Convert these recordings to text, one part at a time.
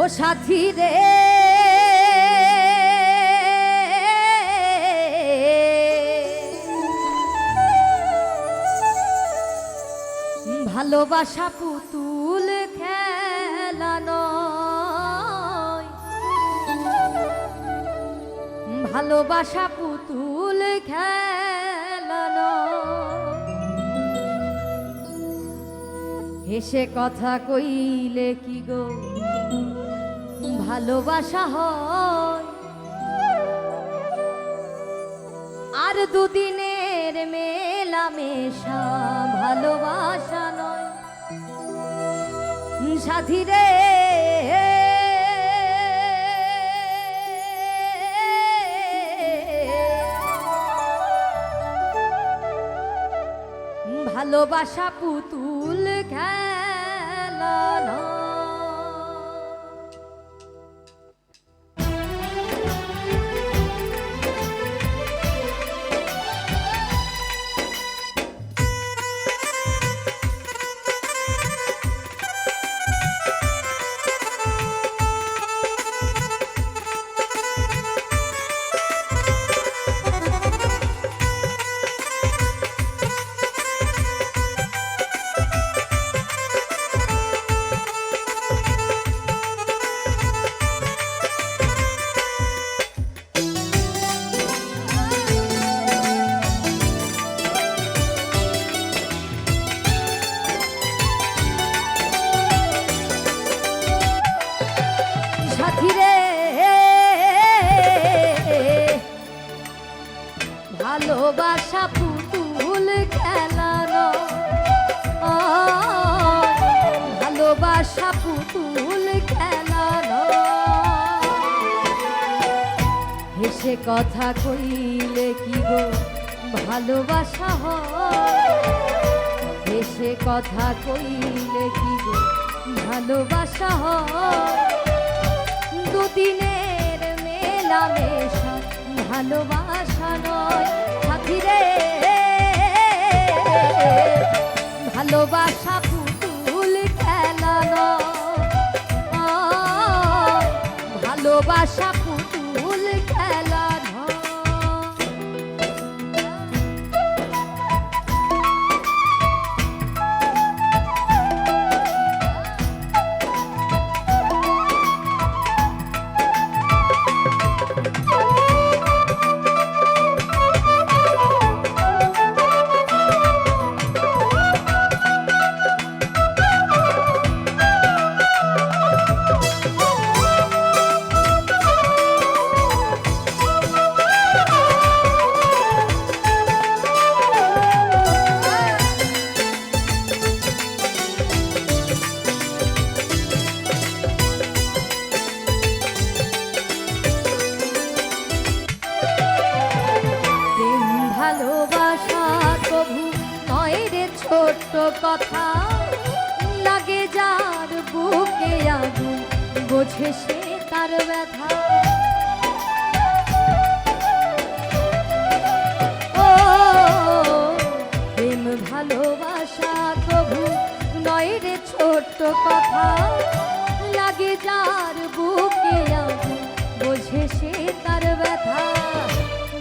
ও সাথী রে। ভালোবাসা পুতুল খেলানো ভালোবাসা পুতুল খেলানো হেসে কথা কইলে কি গো? ভালোবাসা হয় আর দুদিনের মেলামেশা ভালোবাসা নয় সাথী রে ভালোবাসা পুতুল খেলা নয়। ভালোবাসা পুতুল খেলানো। ভালোবাসা পুতুল খেলানো। হেসে কথা কইলে কি গো ভালোবাসা হেসে কথা কইলে কি গো ভালোবাসা হয়? দুদিনের মেলামেশা ভালোবাসা নয় সাথী রে। ভালোবাসা পুতুল ভালোবাসা আগুন, বোঝে সে তার ব্যথা। ও, প্রেম ভালোবাসা কভু নয় রে ছোট্ট কথা। লাগে যার বুকে আগুন, বোঝে সে তার ব্যথা।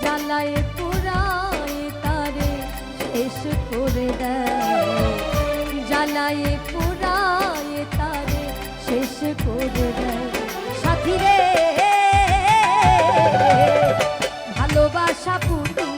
জ্বালায় পোড়ায় তারে, শেষ করে দেয়। জ্বালায় করে সাথী রে ভালোবাসা পুতুল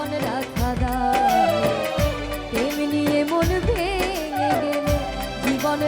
জীবন রাখা দাও। তেমনি মন ভেঙে গেলে জীবন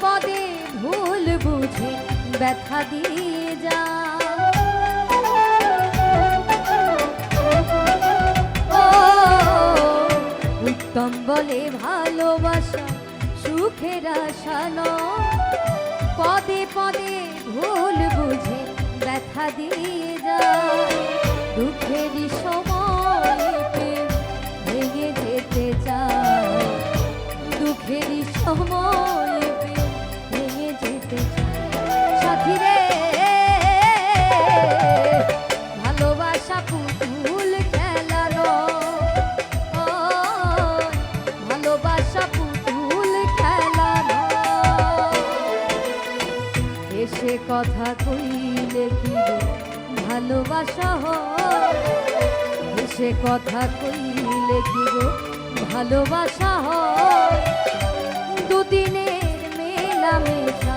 পদে ভুল বুঝে ব্যথা দিয়ে যা উত্তম বলে ভালোবাসা সুখের আশা। পদে পদে ভুল বুঝে ব্যথা দিয়ে কথা কইলে কি ভালোবাসা এসে কথা কইলে কি ভালোবাসা হয়? দুদিনের মেলামেশা